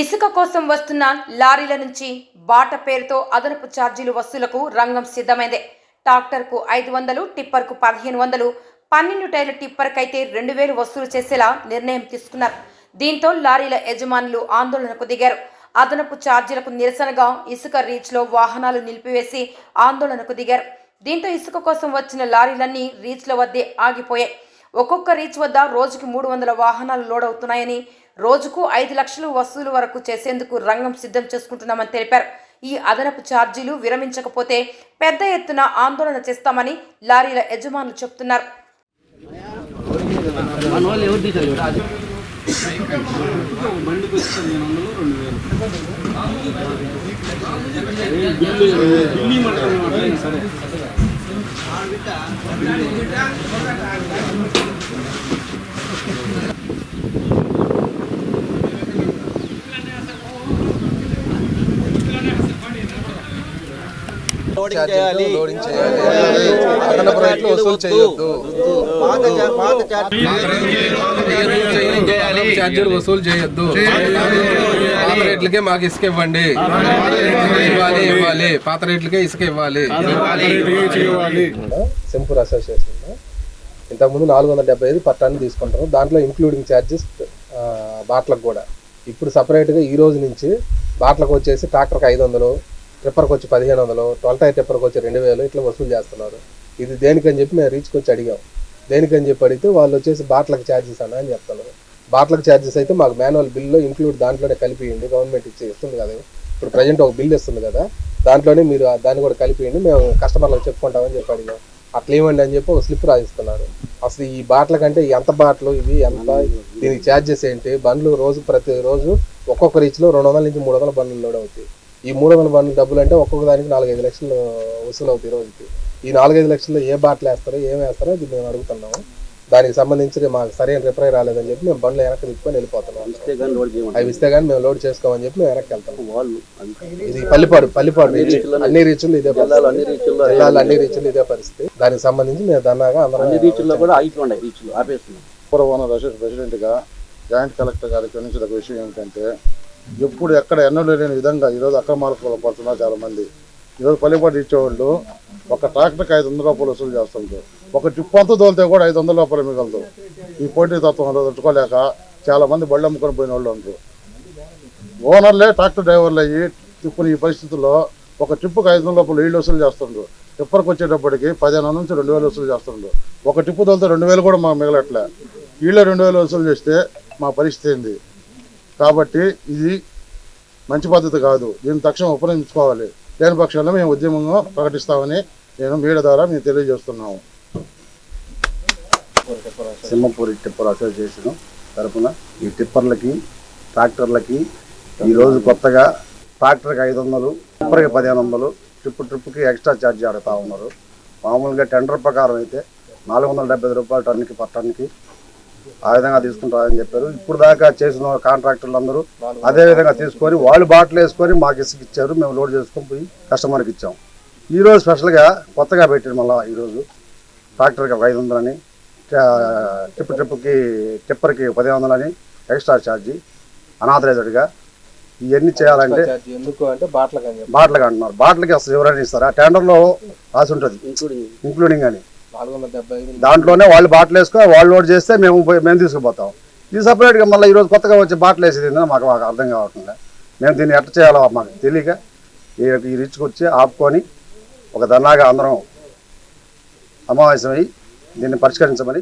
ఇసుక కోసం వస్తున్న లారీల నుంచి బాట పేరుతో అదనపు ఛార్జీలు వసూలకు రంగం సిద్ధమైందే. ట్రాక్టర్కు ఐదు వందలు టిప్పర్కు పదిహేను వందలు పన్నెండు టైర్ల టిప్పర్కైతే రెండు వేలు వసూలు చేసేలా నిర్ణయం తీసుకున్నారు. దీంతో లారీల యజమానులు ఆందోళనకు దిగారు. అదనపు ఛార్జీలకు నిరసనగా ఇసుక రీచ్లో వాహనాలు నిలిపివేసి ఆందోళనకు దిగారు. దీంతో ఇసుక కోసం వచ్చిన లారీలన్నీ రీచ్ల వద్దే ఆగిపోయాయి. ఒక్కొక్క రీచ్ వద్ద రోజుకి మూడు వందల వాహనాలు లోడ్ అవుతున్నాయని రోజుకు ఐదు లక్షలు వసూలు వరకు చేసేందుకు రంగం సిద్ధం చేసుకుంటున్నామని తెలిపారు. ఈ అదనపు ఛార్జీలు విరమించకపోతే పెద్ద ఎత్తున ఆందోళన చేస్తామని లారీల యజమానులు చెబుతున్నారు మన వాళ్ళు ఎవరు తీశారు బండికి వస్తే నేను వందలు రెండు వేలు ఢిల్లీ మటన్ లోడింగ్ చేయాలి. వసూలు చేయొద్దు. ఛార్జీలు వసూలు చేయొద్దు. పాత రేట్లకే మాకు ఇసుక ఇవ్వండి. ఇవ్వాలి. ఇవ్వాలి పాత రేట్లకే ఇసుక ఇవ్వాలి. సింపూర్ అసోసియేషన్ ఇంతకుముందు నాలుగు వందల డెబ్బై ఐదు పర్ టన్ తీసుకుంటారు. దాంట్లో ఇంక్లూడింగ్ ఛార్జెస్ బాట్లకు కూడా. ఇప్పుడు సపరేట్గా ఈ రోజు నుంచి బాట్లకు వచ్చేసి ట్రాక్టర్కి ఐదు వందలు ట్రిప్పర్కి వచ్చి పదిహేను వందలు ట్వెల్వ్ టైర్ ట్రిప్పర్కి వచ్చి రెండు వేలు ఇట్లా వసూలు చేస్తున్నారు. ఇది దేనికని చెప్పి మేము రీచ్కి వచ్చి అడిగాం. దేనికని చెప్పి అడిగితే వాళ్ళు వచ్చేసి బాట్లకు ఛార్జెస్ అన్నా అని చెప్తున్నారు. బాట్లకు ఛార్జెస్ అయితే మాకు మాన్యువల్ బిల్లు ఇంక్లూడ్ దాంట్లోనే కలిపియండి గవర్నమెంట్ ఇచ్చి ఇస్తుంది కదా. ఇప్పుడు ప్రజెంట్ ఒక బిల్ ఇస్తుంది కదా. దాంట్లోనే మీరు దాన్ని కూడా కలిపియండి మేము కస్టమర్లకు చెప్పుకుంటామని చెప్పి అడిగాం. అట్లా ఏమండి అని చెప్పి ఒక స్లిప్ రాయిస్తున్నారు అసలు ఈ బాటల కంటే ఎంత బాటలు ఇవి ఎంత దీనికి ఛార్జెస్ ఏంటి? బండ్లు రోజు ప్రతి రోజు ఒక్కొక్క రీచ్లో రెండు వందల నుంచి మూడు వందల బండ్లు లోడ్ అవుతాయి. ఈ మూడు వందల బండ్లు డబ్బులు అంటే ఒక్కొక్క దానికి నాలుగైదు లక్షలు వసూలు అవుతాయి రోజుకి. ఈ నాలుగైదు లక్షల్లో ఏ బాటలు వేస్తారో ఏం వేస్తారో అది మేము అడుగుతున్నాము. దానికి సంబంధించి మాకు సరైన రిప్లై రాలేదని చెప్పి మేము బండ్లు వెనక్కి తిప్పుకొని వెళ్ళిపోతున్నాం. అవి ఇస్తే కానీ మేము లోడ్ చేసుకోమని చెప్పి మేము వెనక్కి వెళ్తాం. ఇది పల్లిపాడు పల్లిపాడు అన్ని రీచులు ఇదే జిల్లాలో పరిస్థితి అన్ని రీచులు ఇదే పరిస్థితి. దానికి సంబంధించి మేము దన్నాగా అన్ని అందరం రీచుల్లో కూడా ఆపేస్తున్నాం. జాయింట్ కలెక్టర్ గారికి గమనించిన విషయం ఏమిటంటే ఎప్పుడు ఎక్కడ ఎన్నడూ లేని విధంగా ఈరోజు అక్రమాలకు పాల్పడుతున్నారు చాలామంది. ఈరోజు పల్లెపాటు ఇచ్చేవాళ్ళు ఒక ట్రాక్టర్కి ఐదు వందల రూపాయలు వసూలు చేస్తుంటారు ఒక టిప్పు అంతా తోలితే కూడా ఐదు వందల రూపాయలు మిగలదు. ఈ పోటీ తత్వం తట్టుకోలేక చాలామంది బళ్ళు అమ్ముకొని పోయిన వాళ్ళు ఉంటారు ఓనర్లే ట్రాక్టర్ డ్రైవర్లు అయ్యి ఇప్పుడు ఈ పరిస్థితుల్లో ఒక ట్రిప్పుకి ఐదు వందల రూపాయలు వీళ్ళు వసూలు చేస్తుండ్రు. టిప్పర్కి వచ్చేటప్పటికి పదిహేను నుంచి రెండు వేలు వసూలు చేస్తుండ్రు. ఒక టిప్పు తోలితే రెండు వేలు కూడా మాకు మిగలట్లే. వీళ్ళే రెండు వేలు వసూలు చేస్తే మా పరిస్థితి ఏంది? కాబట్టి ఇది మంచి పద్ధతి కాదు. దీన్ని తక్షణం ఉపయోగించుకోవాలి లేని పక్షంలో మేము ఉద్యమంగా ప్రకటిస్తామని నేను మీడియా ద్వారా మేము తెలియజేస్తున్నాము. సింహపూరి టిప్పర్ అసోసియేషన్ తరఫున ఈ టిప్పర్లకి ట్రాక్టర్లకి ఈరోజు కొత్తగా ట్రాక్టర్కి ఐదు వందలు టిప్పర్కి పదిహేను వందలు ట్రిప్ ట్రిప్కి ఎక్స్ట్రా ఛార్జ్ అడుగుతూ ఉన్నారు. మామూలుగా టెండర్ ప్రకారం అయితే నాలుగు వందల డెబ్బై రూపాయలు టన్నుకి పర్ టన్నుకి ఆ విధంగా తీసుకుంటారని చెప్పారు. ఇప్పుడు దాకా చేసిన కాంట్రాక్టర్లు అందరూ అదే విధంగా తీసుకొని వాళ్ళు బాటిల్ వేసుకొని మాకు ఇసుక ఇచ్చారు. మేము లోడ్ చేసుకొని పోయి కస్టమర్కి ఇచ్చాం. ఈరోజు స్పెషల్గా కొత్తగా పెట్టారు మళ్ళీ ఈరోజు ట్రాక్టర్కి ఒక ఐదు వందలని ట్రిప్ ట్రిప్కి టిప్పర్కి పదిహేను వందలని ఎక్స్ట్రా ఛార్జీ అనాథరైజ్డ్గా ఇవన్నీ చేయాలంటే ఎందుకు అంటే బాటిల్కి అంటున్నారు. బాటిల్కి అసలు ఎవరైనా ఇస్తారా? టెండర్లో రాసి ఉంటుంది. ఇంక్లూడింగ్ అని. దాంట్లోనే వాళ్ళు బాటలు వేసుకొని వాళ్ళు లోడ్ చేస్తే మేము పోయి- మేము తీసుకుపోతాం. ఇది సపరేట్గా మళ్ళీ ఈరోజు కొత్తగా వచ్చి బాటలు వేసేది మాకు మాకు అర్థం కావట్లేదు? మేము దీన్ని ఎట్ట చేయాలో మాకు తెలియక ఈ ఈ రీచ్కి వచ్చి ఆపుకొని ఒక దన్నాగా అందరం అమావాస్యమై దీన్ని పరిష్కరించమని